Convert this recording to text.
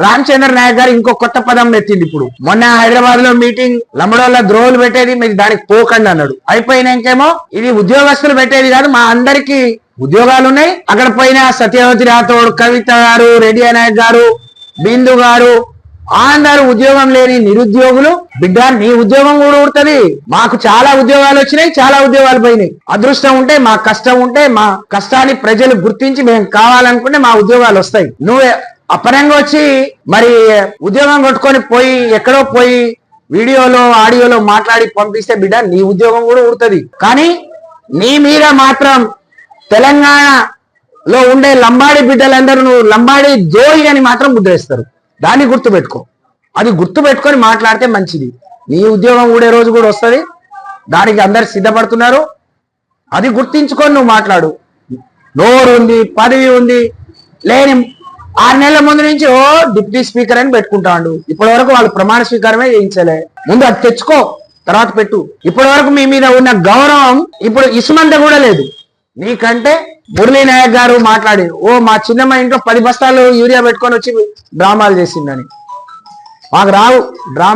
రామచంద్ర నాయక్ గారు ఇంకో కొత్త పదం ఎత్తింది ఇప్పుడు. మొన్న హైదరాబాద్లో మీటింగ్ లంబడోళ్ళ ద్రోహులు పెట్టేది మీరు దానికి పోకండి అన్నాడు. అయిపోయినాకేమో ఇది ఉద్యోగస్తులు పెట్టేది కాదు మా అందరికి ఉద్యోగాలు ఉన్నాయి. అక్కడ పోయిన సత్యవతి రాథోడ్ కవిత గారు రెడ్డి నాయక్ గారు బిందు గారు అందరూ ఉద్యోగం లేని నిరుద్యోగులు. బిడ్డ నీ ఉద్యోగం కూడా ఉడుతుంది మాకు చాలా ఉద్యోగాలు వచ్చినాయి చాలా ఉద్యోగాలు పోయినాయి. అదృష్టం ఉంటే మా కష్టం ఉంటే మా కష్టాన్ని ప్రజలు గుర్తించి మేము కావాలనుకుంటే మా ఉద్యోగాలు వస్తాయి. నువ్వే అపరంగా వచ్చి మరి ఉద్యోగం కొట్టుకొని పోయి ఎక్కడో పోయి వీడియోలో ఆడియోలో మాట్లాడి పంపిస్తే బిడ్డ నీ ఉద్యోగం కూడా ఉడుతుంది. కానీ నీ మీద మాత్రం తెలంగాణలో ఉండే లంబాడి బిడ్డలందరూ నువ్వు లంబాడి జోయి అని మాత్రం ముద్రేస్తారు. దాన్ని గుర్తుపెట్టుకో. అది గుర్తుపెట్టుకొని మాట్లాడితే మంచిది. నీ ఉద్యోగం ఊడే రోజు కూడా వస్తుంది. దానికి అందరు సిద్ధపడుతున్నారు. అది గుర్తించుకొని నువ్వు మాట్లాడు. నోరు ఉంది పదవి ఉంది లేని ఆరు నెలల ముందు నుంచి ఓ డిప్యూటీ స్పీకర్ అని పెట్టుకుంటాడు. ఇప్పటి వరకు వాళ్ళు ప్రమాణ స్వీకారమే చేయించలే. ముందు అది తెచ్చుకో తర్వాత పెట్టు. ఇప్పటి వరకు మీ మీద ఉన్న గౌరవం ఇప్పుడు ఇసుమంత కూడా లేదు. నీకంటే మురళీ నాయక్ గారు మాట్లాడి ఓ మా చిన్నమ్మ ఇంట్లో పది బస్తాలు యూరియా పెట్టుకొని వచ్చి డ్రామాలు చేసిందని. మాకు రావు. డ్రామా